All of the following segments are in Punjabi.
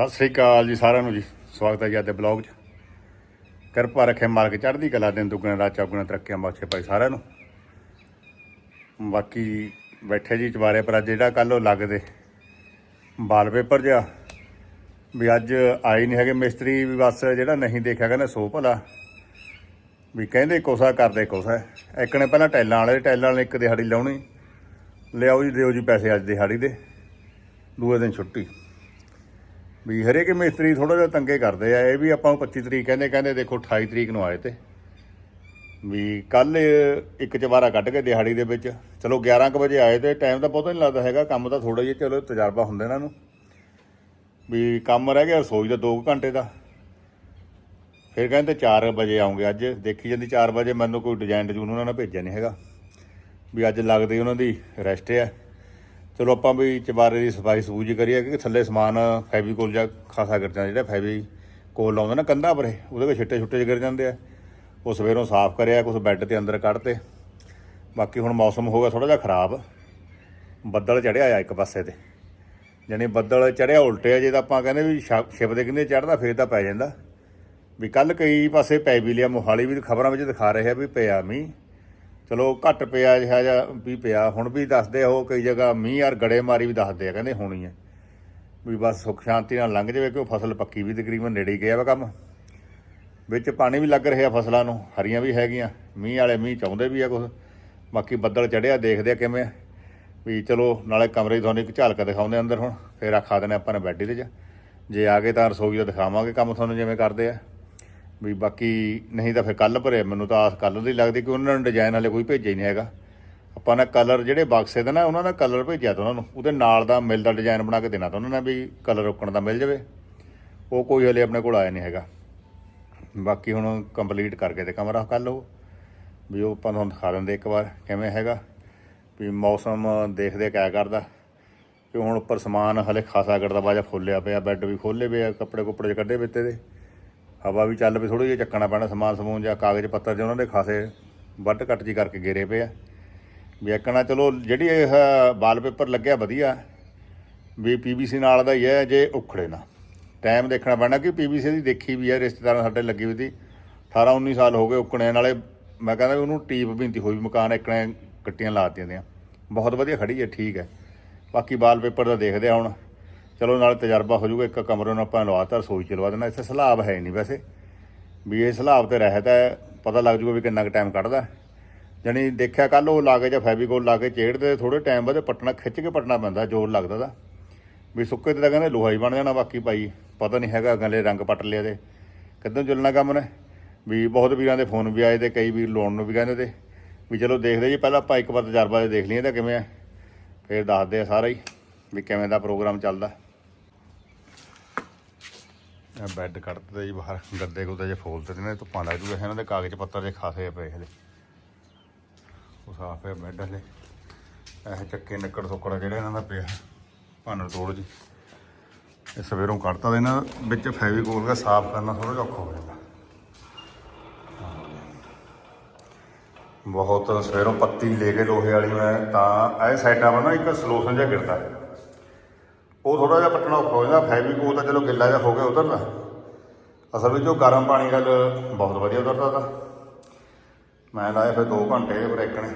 ਸਤਿ ਸ੍ਰੀ ਅਕਾਲ ਜੀ ਸਾਰਿਆਂ ਨੂੰ ਜੀ। ਸਵਾਗਤ ਹੈ ਜੀ ਅੱਜ ਦੇ ਬਲੌਗ 'ਚ। ਕਿਰਪਾ ਰੱਖੇ ਮਾਲਕ ਚੜ੍ਹਦੀ ਕਲਾ ਦਿਨ ਦੁਗਣਾ ਰਾਤ ਚੌਗੁਣਾ ਤਰੱਕੀਆਂ ਬਖਸ਼ੇ ਭਾਈ ਸਾਰਿਆਂ ਨੂੰ। ਬਾਕੀ ਬੈਠੇ ਜੀ ਚਵਾਰੇ ਪਰ ਅੱਜ ਜਿਹੜਾ ਕੱਲ ਉਹ ਲੱਗਦੇ। ਬਾਲ ਪੇਪਰ ਜਿਹਾ। ਵੀ ਅੱਜ ਆਏ ਨਹੀਂ ਹੈਗੇ ਮਿਸਤਰੀ, ਵੀ ਬਸ ਜਿਹੜਾ ਨਹੀਂ ਦੇਖਿਆ ਕਹਿੰਦਾ ਸੋ ਭਲਾ। ਵੀ ਕਹਿੰਦੇ ਕੋਸਾ ਕਰਦੇ ਕੋਸਾ। ਇੱਕ ਨੇ ਪਹਿਲਾਂ ਟੈਲਾਂ ਵਾਲੇ ਟੈਲਾਂ ਵਾਲੇ ਇੱਕ ਦਿਹਾੜੀ ਲਾਉਣੀ। ਲਿਆਓ ਜੀ, ਦਿਓ ਜੀ ਪੈਸੇ ਅੱਜ ਦਿਹਾੜੀ ਦੇ। ਦੂਏ ਦਿਨ ਛੁੱਟੀ। ਵੀ ਹਰੇਕ ਮਿਸਤਰੀ ਥੋੜਾ ਜਿਹਾ ਤੰਗੇ ਕਰਦੇ ਆ, ਇਹ ਵੀ ਆਪਾਂ ਨੂੰ 25 ਤਰੀਕ ਕਹਿੰਦੇ ਕਹਿੰਦੇ ਦੇਖੋ 28 ਤਰੀਕ ਨੂੰ ਆਏ ਤੇ। ਵੀ ਕੱਲ ਇੱਕ ਚਵਾਰਾ ਕੱਢ ਕੇ ਦਿਹਾੜੀ ਦੇ ਵਿੱਚ, ਚਲੋ 11 ਕੁ ਵਜੇ ਆਏ ਤੇ ਟਾਈਮ ਤਾਂ ਬਹੁਤਾ ਨਹੀਂ ਲੱਗਦਾ ਹੈਗਾ, ਕੰਮ ਤਾਂ ਥੋੜਾ ਜਿਹਾ, ਚਲੋ ਤਜਰਬਾ ਹੁੰਦਾ ਇਹਨਾਂ ਨੂੰ। ਵੀ ਕੰਮ ਰਹਿ ਗਿਆ, ਰਸੋਈ ਦਾ 2 ਘੰਟੇ ਦਾ। ਫਿਰ ਕਹਿੰਦੇ 4 ਵਜੇ ਆਉਂਗੇ ਅੱਜ, ਦੇਖੀ ਜਾਂਦੀ 4 ਵਜੇ ਮੈਨੂੰ ਕੋਈ ਡਿਜ਼ਾਈਨ ਡਿਜ਼ੂਨ ਉਹਨਾਂ ਨੇ ਭੇਜਿਆ ਨਹੀਂ ਹੈਗਾ। ਵੀ ਅੱਜ ਲੱਗਦੀ ਉਹਨਾਂ ਦੀ ਰੈਸਟ ਹੈ ਚਲੋ ਆਪਾਂ ਵੀ ਚਬਾਰੇ ਦੀ ਸਫ਼ਾਈ ਸਬੂਜੀ ਕਰੀਏ ਕਿ ਥੱਲੇ ਸਮਾਨ ਫੈਵੀਕੋਲ ਜਾਂ ਖਾਸਾ ਗਿਰ ਜਾਂਦਾ, ਜਿਹੜਾ ਫੈਵੀ ਕੋਲ ਲਾਉਂਦਾ ਨਾ ਕੰਧਾਂ ਪਰੇ, ਉਹਦੇ ਵਿੱਚ ਛਿੱਟੇ ਛੁੱਟੇ ਗਿਰ ਜਾਂਦੇ ਆ। ਉਹ ਸਵੇਰੋਂ ਸਾਫ਼ ਕਰਿਆ ਕੁਝ ਬੈੱਡ ਤੇ ਅੰਦਰ ਕੱਢਤੇ ਬਾਕੀ ਹੁਣ ਮੌਸਮ ਹੋ ਗਿਆ ਥੋੜਾ ਜਿਹਾ ਖਰਾਬ। ਬੱਦਲ ਚੜਿਆ ਆ ਇੱਕ ਪਾਸੇ ਤੇ। ਜਾਣੀ ਬੱਦਲ ਚੜਿਆ ਉਲਟੇ ਆ ਜੇ ਤਾਂ ਆਪਾਂ ਕਹਿੰਦੇ ਵੀ ਸ਼ਾ- ਸ਼ਿਵ ਦੇ ਕਿੰਨੇ ਚੜਦਾ ਫੇਰ ਤਾਂ ਪੈ ਜਾਂਦਾ। ਵੀ ਕੱਲ ਕਈ ਪਾਸੇ ਪੈ ਵੀ ਲਿਆ ਮੋਹਾਲੀ ਵੀ ਖਬਰਾਂ ਵਿੱਚ ਦਿਖਾ ਰਹੇ ਆ ਵੀ ਪਿਆ ਮੀਂਹ। ਚਲੋ ਘੱਟ ਪਿਆ ਜਿਹਾ ਜਾਂ ਵੀ ਪਿਆ। ਹੁਣ ਵੀ ਦੱਸਦੇ ਆ ਉਹ ਕਈ ਜਗ੍ਹਾ ਮੀਂਹ ਯਾਰ ਗੜੇ ਮਾਰੀ ਵੀ ਦੱਸਦੇ ਆ, ਕਹਿੰਦੇ ਹੋਣੀ ਹੈ ਵੀ ਬਸ ਸੁੱਖ ਸ਼ਾਂਤੀ ਨਾਲ ਲੰਘ ਜਾਵੇ ਕਿਉਂ? ਫਸਲ ਪੱਕੀ ਵੀ ਤਕਰੀਬਨ ਨੇੜੇ ਗਿਆ ਵਾ ਕੰਮ। ਵਿੱਚ ਪਾਣੀ ਵੀ ਲੱਗ ਰਿਹਾ ਫਸਲਾਂ ਨੂੰ, ਹਰੀਆਂ ਵੀ ਹੈਗੀਆਂ। ਮੀਂਹ ਵਾਲੇ ਮੀਂਹ ਚਾਹੁੰਦੇ ਵੀ ਆ ਕੁਝ ਬਾਕੀ ਬੱਦਲ ਚੜਿਆ, ਦੇਖਦੇ ਆ ਕਿਵੇਂ ਵੀ ਚਲੋ ਨਾਲੇ ਕਮਰੇ ਤੁਹਾਨੂੰ ਇੱਕ ਝਲਕ ਦਿਖਾਉਂਦੇ ਅੰਦਰ ਹੁਣ। ਫੇਰ ਆਖਾ ਦੇਣੇ ਆਪਾਂ ਨੇ ਬੈੱਡ ਦੇ ਚ। ਜੇ ਆ ਗਏ ਤਾਂ ਰਸੋਈ ਦਾ ਦਿਖਾਵਾਂਗੇ ਕੰਮ ਤੁਹਾਨੂੰ ਜਿਵੇਂ ਕਰਦੇ ਆ। ਵੀ ਬਾਕੀ ਨਹੀਂ ਤਾਂ ਫਿਰ ਕੱਲ ਭਰੇ, ਮੈਨੂੰ ਤਾਂ ਆਸ ਕੱਲ ਦੀ ਲੱਗਦੀ ਕਿ ਉਹਨਾਂ ਨੇ ਡਿਜ਼ਾਈਨ ਵਾਲੇ ਕੋਈ ਭੇਜਿਆ ਹੀ ਨਹੀਂ ਹੈਗਾ। ਆਪਾਂ ਨੇ ਕਲਰ ਜਿਹੜੇ ਬਕਸੇ ਦੇ ਨਾ, ਉਹਨਾਂ ਦਾ ਕਲਰ ਭੇਜਿਆ ਤਾਂ ਉਹਨਾਂ ਨੂੰ। ਉਹਦੇ ਨਾਲ ਦਾ ਮਿਲ ਦਾ ਡਿਜ਼ਾਈਨ ਬਣਾ ਕੇ ਦੇਣਾ ਤਾਂ ਉਹਨਾਂ ਨੇ ਵੀ ਕਲਰ ਰੋਕਣ ਦਾ ਮਿਲ ਜਾਵੇ। ਉਹ ਕੋਈ ਹਲੇ ਆਪਣੇ ਕੋਲ ਆਇਆ ਨਹੀਂ ਹੈਗਾ। ਬਾਕੀ ਹੁਣ ਕੰਪਲੀਟ ਕਰਕੇ ਤੇ ਕਮਰਾ ਕੱਲ ਉਹ ਵੀ ਉਹ ਆਪਾਂ ਤੁਹਾਨੂੰ ਦਿਖਾ ਦਿੰਦੇ ਇੱਕ ਵਾਰ ਕਿਵੇਂ ਹੈਗਾ। ਵੀ ਮੌਸਮ ਦੇਖਦੇ ਕਿਆ ਕਰਦਾ। ਕਿ ਹੁਣ ਉੱਪਰ ਸਮਾਨ ਹਲੇ ਖਾਸਾ ਗੜਦਾ ਬਾਜਾ ਫੁੱਲਿਆ ਪਿਆ ਬੈੱਡ ਵੀ ਖੋਲੇ ਪਏ ਆ, ਕੱਪੜੇ ਕੁੱਪੜੇ ਜਿਹੇ ਕੱਢੇ ਵਿੱਤੇ ਦੇ। ਹਵਾ ਵੀ ਚੱਲ ਪਈ ਥੋੜੀ ਜਿਹੀ ਚੱਕਣਾ ਪੈਣਾ ਸਮਾਨ ਸਮੂਨ ਜਾਂ ਕਾਗਜ਼ ਪੱਤਰ ਜਿਹੇ ਉਹਨਾਂ ਦੇ ਖਾਸੇ ਵੱਢ ਕੱਟ ਜੀ ਕਰਕੇ ਗੇਰੇ ਪਏ ਆ। ਵੀ ਇੱਕਣਾ ਚਲੋ ਜਿਹੜੀ ਇਹ ਵਾਲਪੇਪਰ ਲੱਗਿਆ ਵਧੀਆ, ਵੀ ਪੀਵੀਸੀ ਨਾਲ ਦਾ ਹੀ ਹੈ, ਜੇ ਉਖੜੇ ਨਾ। ਟਾਈਮ ਦੇਖਣਾ ਪੈਣਾ ਕਿ ਪੀਵੀਸੀ ਦੀ ਦੇਖੀ ਵੀ ਹੈ, ਰਿਸ਼ਤੇਦਾਰਾਂ ਸਾਡੇ ਲੱਗੀ ਵੀ ਸੀ 18 19 ਸਾਲ ਹੋ ਗਏ ਉਕਣੇ ਨਾਲੇ ਮੈਂ ਕਹਿੰਦਾ ਵੀ ਉਹਨੂੰ ਟੀਪ ਬਿੰਤੀ ਹੋਈ ਮਕਾਨ ਇੱਕਣੇ ਕੱਟੀਆਂ ਲਾਤੀਆਂ ਦੀਆਂ। ਬਹੁਤ ਵਧੀਆ ਖੜੀ ਹੈ, ਠੀਕ ਹੈ। ਬਾਕੀ ਵਾਲ ਪੇਪਰ ਦਾ ਦੇਖਦੇ ਆ ਹੁਣ। ਚਲੋ, ਨਾਲ ਤਜਰਬਾ ਹੋ ਜਾਊਗਾ, ਇੱਕ ਕਮਰੇ ਨੂੰ ਆਪਾਂ ਲਵਾਤਾ ਰਸੋਈ ਚ ਲਵਾ ਦੇਣਾ। ਇੱਥੇ ਸਲਾਬ ਹੈ ਨਹੀਂ ਵੈਸੇ। ਵੀ ਇਹ ਸਲਾਬ ਤੇ ਰਹਿਤ ਹੈ, ਪਤਾ ਲੱਗ ਜਾਊਗਾ ਵੀ ਕਿੰਨਾ ਕੁ ਟਾਈਮ ਕੱਢਦਾ। ਜਾਣੀ ਦੇਖਿਆ ਕੱਲ ਉਹ ਲਾ ਕੇ ਜਾਂ ਫੈਬੀਕੋਲ ਲਾ ਕੇ ਚੇੜਦੇ ਥੋੜੇ ਟਾਈਮ ਬਾਅਦ ਪਟਣਾ ਖਿੱਚ ਕੇ ਪਟਣਾ ਪੈਂਦਾ, ਜ਼ੋਰ ਲੱਗਦਾ ਦਾ ਵੀ ਸੁੱਕੇ ਤੇ ਤਾਂ ਕਹਿੰਦੇ ਲੋਹਾ ਹੀ ਬਣ ਜਾਣਾ ਬਾਕੀ ਭਾਈ, ਪਤਾ ਨਹੀਂ ਹੈਗਾ ਅਗਲੇ ਰੰਗ ਪੱਟ ਲਿਆ ਤੇ। ਕਿੱਦਾਂ ਚੱਲਣਾ ਕੰਮ ਨੇ? ਵੀ ਬਹੁਤ ਵੀਰਾਂ ਦੇ ਫੋਨ ਵੀ ਆਏ ਤੇ, ਕਈ ਵੀਰ ਲੋਨ ਨੂੰ ਵੀ ਕਹਿੰਦੇ ਤੇ। ਵੀ ਚਲੋ ਦੇਖਦੇ ਜੀ, ਪਹਿਲਾਂ ਆਪਾਂ ਇੱਕ ਵਾਰ ਤਜਰਬਾ ਦੇਖ ਲਈਏ ਤਾਂ ਕਿਵੇਂ ਆ। ਫਿਰ ਦੱਸਦੇ ਆ ਸਾਰਾ ਹੀ, ਵੀ ਕਿਵੇਂ ਦਾ ਪ੍ਰੋਗਰਾਮ ਚੱਲਦਾ। ਇਹ ਬੈੱਡ ਦਿੱਤਾ ਜੀ ਬਾਹਰ, ਗੱਦੇ ਗੁੱਦੇ ਜੇ ਫੋਲ ਤੇ ਨੇ ਧੁੱਪਾਂ ਲੱਗ ਜੂਗਾ ਇਹਨਾਂ ਦੇ ਕਾਗਜ਼ ਪੱਤਰ ਜੇ ਖਾਸੇ ਪਏ ਹਲੇ ਉਹ ਸਾਫ਼ ਹੈ ਬੈੱਡ ਹਲੇ ਇਹ ਚੱਕੇ ਨਿੱਕੜ ਸੁੱਕੜ ਜਿਹੜਾ ਇਹਨਾਂ ਦਾ ਪਿਆ ਭੰਨ ਤੋੜ ਜੀ। ਇਹ ਸਵੇਰੋਂ ਕੱਢਤਾ ਇਹਨਾਂ ਵਿੱਚ ਫੈਵੀਕੋਲ ਦਾ ਸਾਫ਼ ਕਰਨਾ ਥੋੜਾ ਜਿਹਾ ਔਖਾ ਹੋ ਜਾਂਦਾ। ਬਹੁਤ ਸਵੇਰੋਂ ਪੱਤੀ ਲੈ ਕੇ ਲੋਹੇ ਵਾਲੀ ਮੈਂ ਤਾਂ, ਇਹ ਸਾਈਡਾਂ 'ਤੇ ਨਾ ਇੱਕ ਸਲੋਸ਼ਨ ਜਿਹਾ ਗਿਰਦਾ। ਉਹ ਥੋੜਾ ਜਿਹਾ ਪੱਟਣਾ ਔਖਾ ਹੋ ਜਾਂਦਾ ਫੈਵੀਕੋਲ ਤਾਂ ਚਲੋ ਗਿੱਲਾ ਜਿਹਾ ਹੋ ਗਿਆ ਉਤਰਦਾ ਅਸਲ ਵਿੱਚ ਉਹ ਗਰਮ ਪਾਣੀ ਨਾਲ ਬਹੁਤ ਵਧੀਆ ਉਤਰਦਾ ਤਾਂ। ਮੈਂ ਲਾਇਆ ਫਿਰ 2 ਘੰਟੇ ਬ੍ਰੇਕ ਨੇ।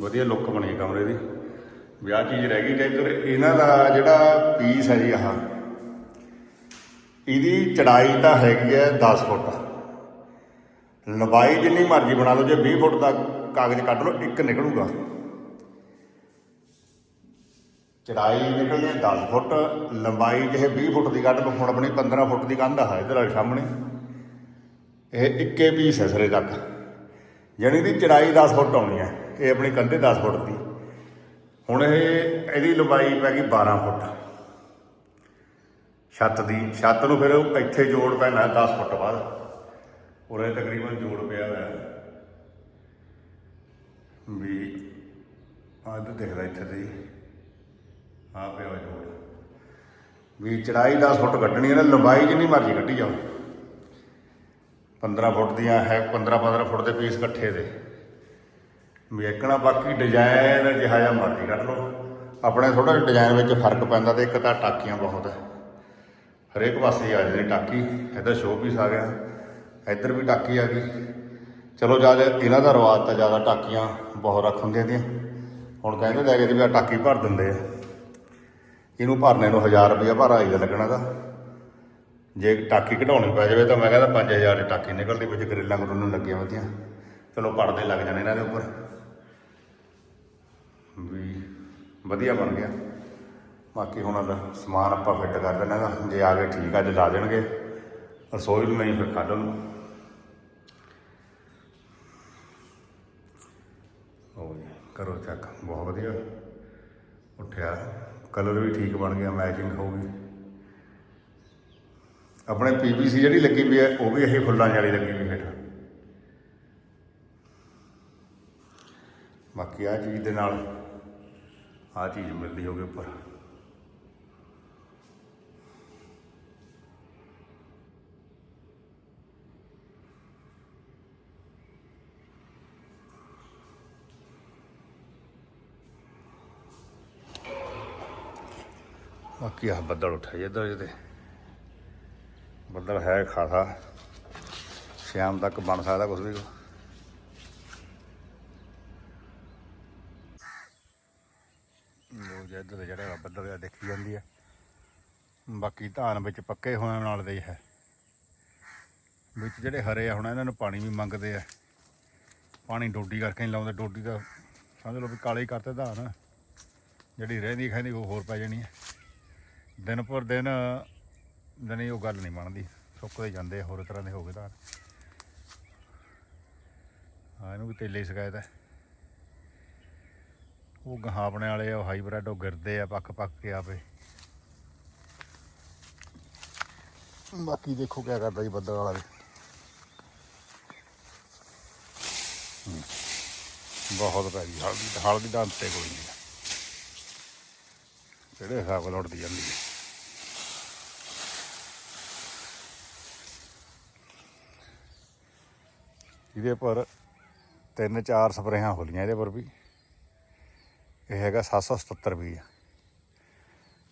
ਵਧੀਆ ਲੁੱਕ ਬਣੀ ਕਮਰੇ ਦੀ। ਵਿਆਹ ਚੀਜ਼ ਰਹਿ ਗਈ ਤੇ ਇੱਧਰ ਇਹਨਾਂ ਦਾ ਜਿਹੜਾ ਪੀਸ ਹੈ ਜੀ ਆਹ, ਇਹਦੀ ਚੜਾਈ ਤਾਂ ਹੈਗੀ ਹੈ 10 ਫੁੱਟ। ਲੰਬਾਈ ਜਿੰਨੀ ਮਰਜ਼ੀ ਬਣਾ ਲਓ, ਜੇ 20 ਫੁੱਟ ਦਾ ਕਾਗਜ਼ ਕੱਢ ਲਓ, ਇੱਕ ਨਿਕਲੂਗਾ। ਚੜਾਈ ਨਿਕਲਣੀ ਹੈ 10 ਫੁੱਟ, ਲੰਬਾਈ ਜਿਹੇ 20 ਫੁੱਟ ਦੀ ਕੱਢ ਲਓ, ਹੁਣ ਆਪਣੀ 15 ਫੁੱਟ ਦੀ ਕੰਧ ਆ ਇਹਦੇ ਨਾਲ ਸਾਹਮਣੇ। ਇਹ ਇੱਕੇ ਪੀਸ ਹੈ ਸਰੇ ਤੱਕ। ਜਾਣੀ ਦੀ ਚੜਾਈ 10 ਫੁੱਟ ਆਉਣੀ ਹੈ। ਇਹ ਆਪਣੀ ਕੰਧੇ 10 ਫੁੱਟ ਦੀ। ਹੁਣ ਇਹ, ਇਹਦੀ ਲੰਬਾਈ ਪੈ ਗਈ 12 ਫੁੱਟ। ਛੱਤ ਦੀ, ਛੱਤ ਨੂੰ ਫਿਰ ਉਹ ਇੱਥੇ ਜੋੜ ਪੈਣਾ 10 ਫੁੱਟ ਬਾਅਦ ਉਰੇ ਤਕਰੀਬਨ ਜੋੜ ਪਿਆ ਹੋਇਆ। ਵੀ ਆਹ ਇੱਧਰ ਦਿਖਦਾ ਇੱਥੇ ਤੇ ਜੀ। ਹਾਂ ਪਿਆ ਹੋਇਆ ਜੋੜ। ਵੀ ਚੜਾਈ 10 ਫੁੱਟ ਕੱਢਣੀ ਹੈ ਨਾ, ਲੰਬਾਈ ਜਿੰਨੀ ਮਰਜ਼ੀ ਕੱਢੀ ਜਾਓ। 15 ਫੁੱਟ ਦੀਆਂ ਹੈ 15 15 ਫੁੱਟ ਦੇ ਪੀਸ ਇਕੱਠੇ ਦੇ। ਵੀ ਬਾਕੀ ਡਿਜ਼ਾਈਨ ਜਿਹਾ ਜਿਹਾ ਮਰਜ਼ੀ ਕੱਢ ਲਓ। ਆਪਣੇ ਥੋੜਾ ਜਿਹਾ ਡਿਜ਼ਾਈਨ ਵਿੱਚ ਫ਼ਰਕ ਪੈਂਦਾ ਤੇ ਇੱਕ ਤਾਂ ਟਾਕੀਆਂ ਬਹੁਤ ਹੈ। ਹਰੇਕ ਪਾਸੇ ਆ ਜਾਂਦੀ ਟਾਕੀ, ਇੱਧਰ ਸ਼ੋਅ ਪੀਸ ਆ ਗਿਆ, ਇੱਧਰ ਵੀ ਟਾਕੀ ਆ ਗਈ। ਚਲੋ ਜਦ ਇਹਨਾਂ ਦਾ ਰਿਵਾਜ ਤਾਂ ਜ਼ਿਆਦਾ ਟਾਕੀਆਂ ਬਹੁਤ ਰੱਖ ਹੁੰਦੀਆਂ ਦੀਆਂ ਹੁਣ ਕਹਿੰਦੇ ਲੈ ਕੇ ਤੇ ਵੀ ਆਹ ਟਾਕੀ ਭਰ ਦਿੰਦੇ ਆ। ਇਹਨੂੰ ਭਰਨੇ ਨੂੰ 1000 ਰੁਪਇਆ ਭਾਰਾ ਆਈ ਲੱਗਣਾ ਦਾ। ਜੇ ਟਾਕੀ ਕਢਾਉਣੀ ਪੈ ਜਾਵੇ ਤਾਂ ਮੈਂ ਕਹਿੰਦਾ 5000 ਦੀ ਟਾਕੀ ਨਿਕਲਦੀ ਵਿੱਚ ਗਰਿੱਲਾਂ ਗਰੁੱਲਾਂ ਲੱਗੀਆਂ ਹੁੰਦੀਆਂ ਚਲੋ ਪਰਦੇ ਲੱਗ ਜਾਣੇ ਇਹਨਾਂ ਦੇ ਉੱਪਰ। ਵੀ ਵਧੀਆ ਬਣ ਗਿਆ। ਬਾਕੀ ਹੁਣ ਅੱਲਾ ਸਮਾਨ ਆਪਾਂ ਫਿੱਟ ਕਰ ਦੇਣਾ ਗਾ, ਜੇ ਆ ਗਏ ਠੀਕ ਆ ਜੇ ਲਾ ਦੇਣਗੇ। ਰਸੋਈ ਨੂੰ ਨਹੀਂ ਫਿਰ ਕੱਢ ਨੂੰ ਹੋ ਜੀ, ਕਰੋ ਚੱਕ ਬਹੁਤ ਵਧੀਆ। ਉੱਠਿਆ। ਕਲਰ ਵੀ ਠੀਕ ਬਣ ਗਿਆ ਮੈਚਿੰਗ ਹੋ ਗਈ ਆਪਣੇ ਪੀਪੀਸੀ ਜਿਹੜੀ ਲੱਗੀ ਵੀ ਹੈ ਉਹ ਵੀ ਇਹ ਫੁੱਲਾਂ ਵਾਲੀ ਲੱਗੀ ਵੀ ਹੇਠ। ਬਾਕੀ ਆ ਚੀਜ਼ ਦੇ ਨਾਲ ਆ ਚੀਜ਼ ਮਿਲਦੀ ਹੋਵੇ ਉੱਪਰ। ਬਾਕੀ ਆ ਬੱਦਲ ਉੱਠਿਆ ਜੀ ਜਿਹਦੇ। ਬੱਦਲ ਹੈ ਖਾਸਾ। ਸ਼ਾਮ ਤੱਕ ਬਣ ਸਕਦਾ ਕੁਝ ਵੀ। ਲੋ ਜੀ ਇੱਧਰ ਜਿਹੜਾ ਬੱਦਲ ਆ ਦੇਖੀ ਜਾਂਦੀ ਹੈ ਬਾਕੀ ਧਾਨ ਵਿੱਚ ਪੱਕੇ ਹੋਣ ਨਾਲ ਦੇ ਹੈ। ਵਿੱਚ ਜਿਹੜੇ ਹਰੇ ਆ, ਹੁਣ ਇਹਨਾਂ ਨੂੰ ਪਾਣੀ ਵੀ ਮੰਗਦੇ ਆ। ਪਾਣੀ ਡੋਡੀ ਕਰਕੇ ਨਹੀਂ ਲਾਉਂਦੇ, ਡੋਡੀ ਦਾ ਸਮਝ ਲਓ ਵੀ ਕਾਲੇ ਹੀ ਕਰਤੇ ਧਾਨ। ਜਿਹੜੀ ਰਹਿੰਦੀ ਖਾਂਦੀ ਉਹ ਹੋਰ ਪੈ ਜਾਣੀ ਹੈ ਦਿਨ ਪਰ ਦਿਨ, ਜਾਣੀ ਉਹ ਗੱਲ ਨਹੀਂ ਬਣਦੀ। ਸੁੱਕਦੇ ਜਾਂਦੇ ਹੋਰ ਤਰ੍ਹਾਂ ਦੇ ਹੋ ਗਏ ਧਾਨ। ਆ ਇਹਨੂੰ ਵੀ ਤੇਲੇ ਦੀ ਸ਼ਿਕਾਇਤ ਹੈ। ਉਹ ਗਾਹਾਂ ਵਾਲੇ ਆ, ਉਹ ਹਾਈਬ੍ਰਿਡ ਉਹ ਗਿਰਦੇ ਆ ਪੱਕ ਪੱਕ ਕੇ ਆਪੇ। ਬਾਕੀ ਦੇਖੋ ਕਿਆ ਕਰਦਾ ਜੀ ਬੱਦਲ ਵਾਲਾ ਵੀ। ਬਹੁਤ ਪੈ ਗਈ ਹਲਦੀ ਹਲਦੀ ਦਾ ਅੰਤ ਤੇ ਕੋਈ ਨਹੀਂ ਜਿਹੜੇ ਹਿਸਾਬ ਨਾਲ ਉੱਡਦੀ ਜਾਂਦੀ ਹੈ ਇਹਦੇ ਪਰ ਤਿੰਨ ਚਾਰ ਸਪਰੇਹਾਂ ਹੋਲੀਆਂ ਇਹਦੇ ਪਰ ਵੀ। ਇਹ ਹੈਗਾ 777 ਬੀਜ।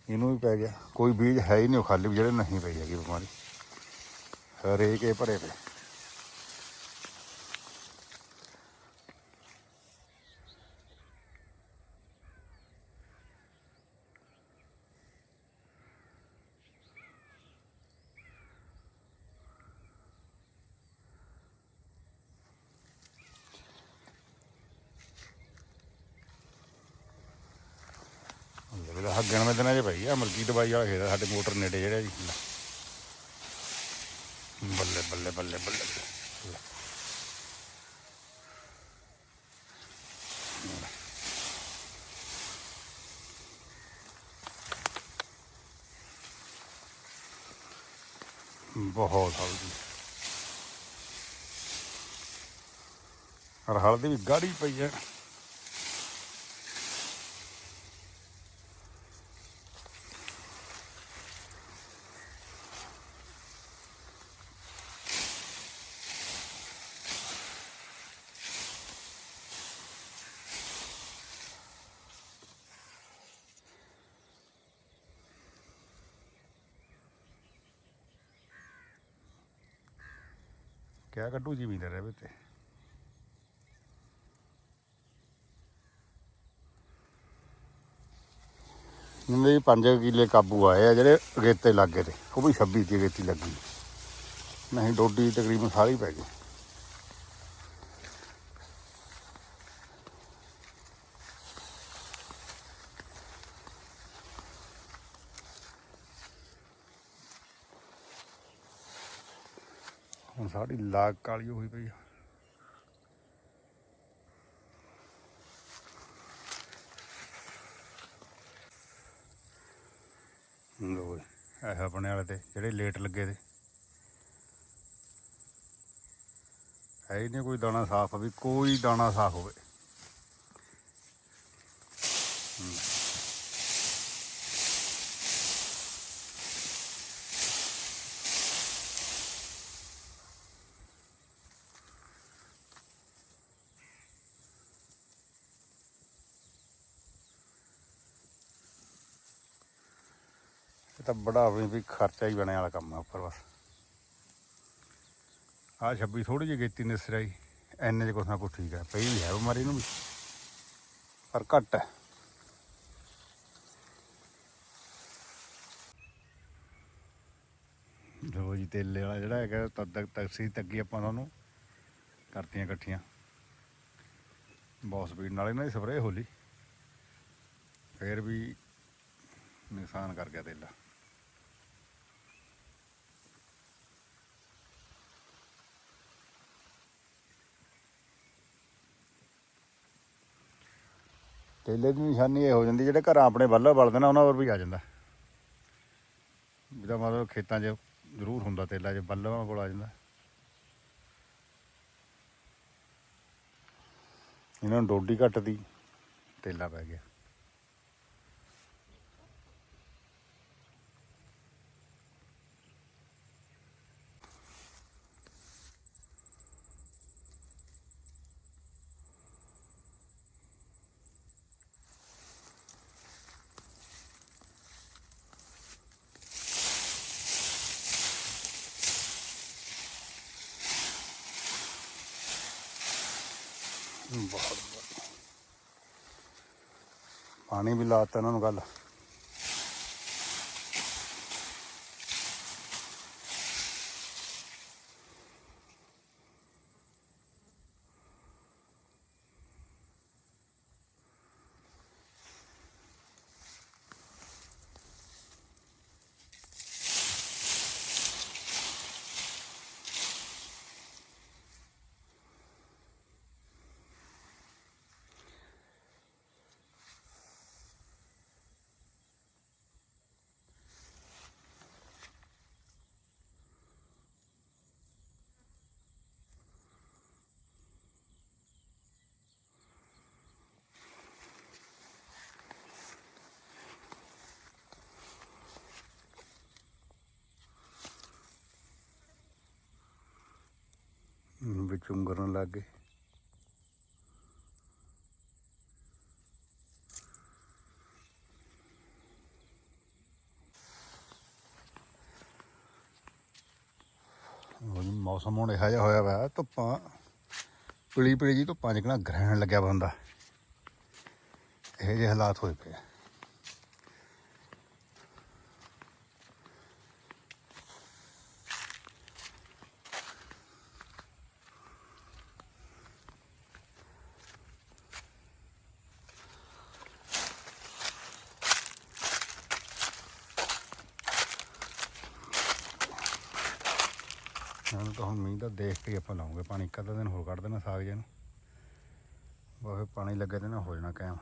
ਇਹਨੂੰ ਵੀ ਪੈ ਗਿਆ। ਕੋਈ ਬੀਜ ਹੈ ਹੀ ਨਹੀਂ ਉਹ ਖਾਲੀ ਵੀ ਜਿਹੜੇ ਨਹੀਂ ਪਈ ਹੈਗੀ ਬਿਮਾਰੀ। ਹਰੇਕ ਇਹ ਭਰੇ ਪਏ। ਜਿਹੜਾ ਦਿਨਾਂ 'ਚ ਪਈ ਆ ਮਲਕੀ ਦਵਾਈ ਵਾਲਾ ਖੇਤ ਆ, ਸਾਡੇ ਮੋਟਰ ਨੇੜੇ ਜਿਹੜਾ ਜੀ। ਬੱਲੇ ਬੱਲੇ ਬੱਲੇ ਬੱਲੇ। ਬੱਲੇ। ਬਹੁਤ ਹਲਦੀ। ਔਰ ਹਲਦੀ ਵੀ ਗਾੜੀ ਪਈ ਹੈ ਕਿਆ ਕੱਢੂ ਜੀ ਵੀ ਰਹੇ ਵੇ ਤੇ ਇਹਦੇ 5 ਕਿੱਲੇ ਕਾਬੂ ਆਏ ਆ ਜਿਹੜੇ ਰੇਤੇ ਲੱਗੇ ਤੇ। ਉਹ ਵੀ 26 ਦੀ ਅਗੇਤੀ ਲੱਗੀ। ਨਹੀਂ, ਡੋਡੀ ਤਕਰੀਬਨ ਸਾਰੀ ਪੈ ਗਈ। ਹੁਣ ਸਾਡੀ ਲਾਗ ਕਾਲੀ ਹੋਈ ਪਈ ਆ। ਲੋ ਇਹ ਆਪਣੇ ਵਾਲੇ ਤੇ, ਜਿਹੜੇ ਲੇਟ ਲੱਗੇ ਤੇ। ਹੈ ਹੀ ਨਹੀਂ ਕੋਈ ਦਾਣਾ ਸਾਫ਼ ਵੀ ਕੋਈ ਦਾਣਾ ਸਾਫ਼ ਹੋਵੇ। ਬੜਾ ਵੀ ਵੀ ਖਰਚਾ ਹੀ ਬਣਿਆ ਵਾਲਾ ਕੰਮ ਆ ਉੱਪਰ ਬਸ। ਆ 26 ਥੋੜੀ ਜਿਹੀ ਕੀਤੀ ਨਿਸਰਾਈ ਐਨੇ ਚ ਕੁਛ ਨਾ ਕੁਛ ਠੀਕ ਹੈ ਪਈ ਵੀ ਹੈ ਬਿਮਾਰੀ ਨੂੰ ਵੀ। ਪਰ ਘੱਟ ਹੈ। ਲੋ ਜੀ, ਤੇਲੇ ਵਾਲਾ ਜਿਹੜਾ ਹੈਗਾ, ਤਦ ਤੱਕ ਟੈਕਸੀ ਤੱਕੀ ਆਪਾਂ ਤੁਹਾਨੂੰ ਕਰਤੀਆਂ ਇਕੱਠੀਆਂ। ਬਹੁਤ ਸਪੀਡ ਨਾਲ ਇਹਨਾਂ ਦੀ ਸਪਰੇਅ ਹੋਲੀ ਫੇਰ ਵੀ ਨੁਕਸਾਨ ਕਰ ਗਿਆ ਤੇਲਾ। ਤੇਲੇ ਦੀ ਨਿਸ਼ਾਨੀ ਇਹ ਹੋ ਜਾਂਦੀ, ਜਿਹੜੇ ਘਰਾਂ ਆਪਣੇ ਬੱਲਾ ਬਲਦੇ ਨਾ, ਉਹਨਾਂ ਪਰ ਵੀ ਆ ਜਾਂਦਾ। ਜਿਹਦਾ ਮਤਲਬ ਖੇਤਾਂ 'ਚ ਜ਼ਰੂਰ ਹੁੰਦਾ ਤੇਲਾ 'ਚ ਬੱਲਾਂ ਕੋਲ ਆ ਜਾਂਦਾ। ਇਹਨਾਂ ਨੂੰ ਡੋਡੀ ਘੱਟ ਦੀ ਤੇਲਾ ਪੈ ਗਿਆ। ਬਹੁਤ ਪਾਣੀ ਵੀ ਲਾਤਾ ਇਹਨਾਂ ਨੂੰ ਗੱਲ। ਵਿੱਚ ਲੱਗ ਗਏ ਮੌਸਮ ਹੁਣ ਇਹੋ ਜਿਹਾ ਹੋਇਆ ਵਾ, ਧੁੱਪਾਂ ਪੀਲੀ ਪੀਲੀ ਜੀ ਧੁੱਪਾਂ ਜਿਕਣਾ ਗ੍ਰਹਿਣ ਲੱਗਿਆ ਬੰਦਾ ਹੁੰਦਾ ਇਹੋ ਜਿਹੇ ਹਾਲਾਤ ਹੋਏ ਪਏ ਆ। ਹੁਣ ਤਾਂ ਹੁਣ ਮੀਂਹ ਦਾ ਦੇਖ ਲਾਉਂਗੇ, ਪਾਣੀ ਇੱਕ ਅੱਧਾ ਦਿਨ ਹੋਰ ਕੱਢ ਦੇਣਾ ਸਾਗ ਜੇ ਨੂੰ। ਬਸ ਪਾਣੀ ਲੱਗੇ ਤੇ ਨਾ ਹੋ ਜਾਣਾ ਕਾਇਮ।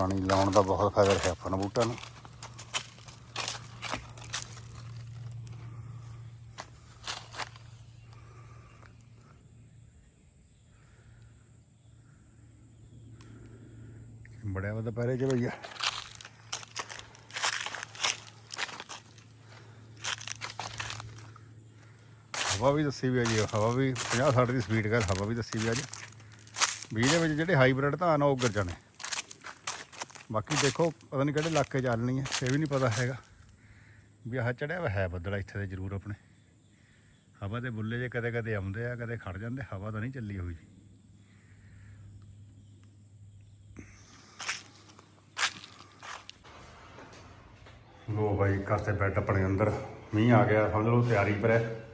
ਪਾਣੀ ਲਾਉਣ ਦਾ ਬਹੁਤ ਫਾਇਦਾ ਰਿਹਾ ਆਪਾਂ ਨੂੰ ਬੂਟਾਂ ਨੂੰ। ਬੜਿਆ ਵਾ ਦੁਪਹਿਰੇ ਚ ਭਈਆ ਹਵਾ ਵੀ ਦੱਸੀ ਵੀ ਆ ਜੀ, ਹਵਾ ਵੀ 50 60 ਦੀ ਸਪੀਡ ਕਰ ਹਵਾ ਵੀ ਦੱਸੀ ਵੀ ਆ ਜੀ। ਵੀ ਇਹਦੇ ਵਿੱਚ ਜਿਹੜੇ ਹਾਈਬ੍ਰਿਡ ਧਾਨ ਆ, ਉਹ ਉੱਗਰ ਜਾਣੇ। ਬਾਕੀ ਦੇਖੋ, ਪਤਾ ਨਹੀਂ ਕਿਹੜੇ ਇਲਾਕੇ ਚੱਲਣੀ ਹੈ ਇਹ ਵੀ ਨਹੀਂ ਪਤਾ ਹੈਗਾ। ਵੀ ਆਹ ਚੜਿਆ ਵਾ, ਹੈ ਬੱਦਲ ਇੱਥੇ ਦੇ ਜ਼ਰੂਰ ਆਪਣੇ। ਹਵਾ ਦੇ ਬੁੱਲੇ ਜੇ ਕਦੇ ਕਦੇ ਆਉਂਦੇ ਆ, ਕਦੇ ਖੜ ਜਾਂਦੇ, ਹਵਾ ਤਾਂ ਨਹੀਂ ਚੱਲੀ ਹੋਈ ਲੋ ਭਾਈ ਘਰ ਤੇ ਬੈੱਡ ਆਪਣੇ ਅੰਦਰ। ਮੀਂਹ ਆ ਗਿਆ, ਸਮਝ ਲਓ ਤਿਆਰੀ ਪਰ। ਹੈ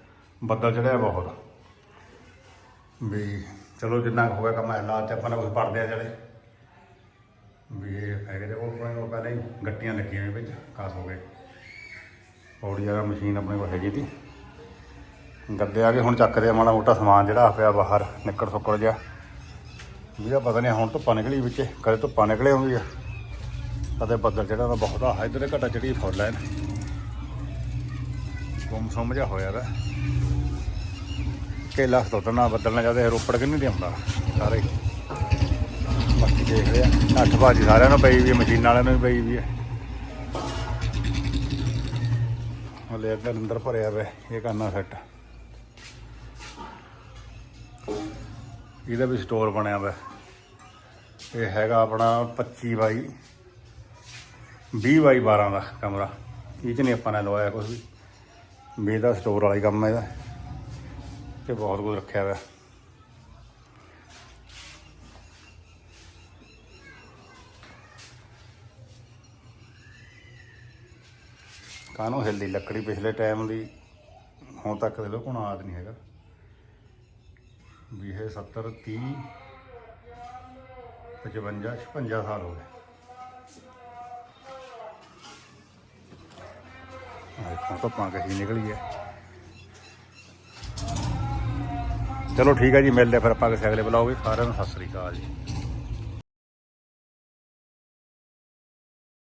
ਬੱਦਲ ਚੜਿਆ ਬਹੁਤ। ਵੀ ਚਲੋ ਜਿੰਨਾ ਕੁ ਹੋ ਗਿਆ ਕੰਮ ਹਾਲਾਤ ਚ ਆਪਾਂ ਨੇ ਕੁਝ ਪੜਦੇ ਆ ਜਿਹੜੇ। ਵੀ ਇਹ ਹੈਗੇ ਤੇ ਉਹ ਉਹ ਪਹਿਲਾਂ ਹੀ ਗੱਟੀਆਂ ਲੱਗੀਆਂ ਹੋਈਆਂ ਵਿੱਚ, ਖਾਸ ਹੋ ਗਏ। ਪੌੜੀ ਵਾਲਾ ਮਸ਼ੀਨ ਆਪਣੇ ਕੋਲ ਹੈਗੀ ਤੀ ਗੱਦੇ ਆ ਕੇ ਹੁਣ ਚੱਕਦੇ ਆ ਮਾੜਾ ਮੋਟਾ ਸਮਾਨ ਜਿਹੜਾ ਪਿਆ ਬਾਹਰ, ਨਿੱਕੜ ਸੁੱਕੜ ਗਿਆ ਵੀਰਾ ਪਤਾ ਨਹੀਂ ਹੁਣ ਧੁੱਪਾਂ ਨਿਕਲੀ ਵਿੱਚ, ਕਦੇ ਧੁੱਪਾਂ ਨਿਕਲੇ ਹੁੰਦੀ ਆ ਕਦੇ ਬੱਦਲ ਜਿਹੜਾ ਦਾ ਬਹੁਤ ਆ ਇਧਰ ਘਟਾ ਚੜੀ ਫੁੱਲ ਐ ਗੁੰਮ ਸੁੰਮ ਜਿਹਾ ਹੋਇਆ ਵਾ। ਕੇਲਾ ਸਤੋਤਨਾ ਬੱਦਲ ਨਾ ਜਾਦੇ ਰੋਪੜ ਕਿੰਨੇ ਦੇ ਆਉਂਦਾ ਸਾਰੇ। ਬਾਕੀ ਦੇਖਦੇ ਆ। ਅੱਠ ਬਾਜੀ ਸਾਰਿਆਂ ਨੂੰ ਪਈ ਵੀ ਹੈ ਮਸ਼ੀਨਾਂ ਵਾਲਿਆਂ ਨੂੰ ਵੀ ਪਈ ਵੀ ਹੈ ਹਲੇ ਅੱਗੇ ਅੰਦਰ ਭਰਿਆ ਵੇ ਇਹ ਕਰਨਾ ਸੈੱਟ ਇਹਦਾ ਵੀ ਸਟੋਰ ਬਣਿਆ ਵਾ ਇਹ ਹੈਗਾ ਆਪਣਾ 25 ਬਾਈ 20 ਬਾਈ 12 ਦਾ ਕਮਰਾ। ਇਹ ਚ ਨਹੀਂ ਆਪਾਂ ਨੇ ਲਵਾਇਆ ਕੁਝ ਵੀ। ਵੀ ਇਹਦਾ ਸਟੋਰ ਵਾਲਾ ਹੀ ਕੰਮ ਹੈ ਇਹਦਾ। ਤੇ ਬਹੁਤ ਕੁਝ ਰੱਖਿਆ ਹੋਇਆ ਕਾਹਨੂੰ ਹਿਲਦੀ ਲੱਕੜੀ ਪਿਛਲੇ ਟਾਈਮ ਦੀ? ਹੁਣ ਤੱਕ ਦੇ ਲੋ ਕੋਣ ਆਦ ਨਹੀਂ ਹੈਗਾ। ਵੀ ਇਹ 70 30 55 56 ਸਾਲ ਹੋ ਗਏ। ਆਹ ਧੁੱਪਾਂ ਕਹੀ ਨਿਕਲੀ ਹੈ ਚਲੋ ਠੀਕ ਹੈ ਜੀ, ਮਿਲਦੇ ਫਿਰ ਆਪਾਂ ਕਿਸੇ ਅਗਲੇ ਬੁਲਾਓਗੇ ਸਾਰਿਆਂ ਨੂੰ ਸਤਿ ਸ੍ਰੀ ਅਕਾਲ ਜੀ।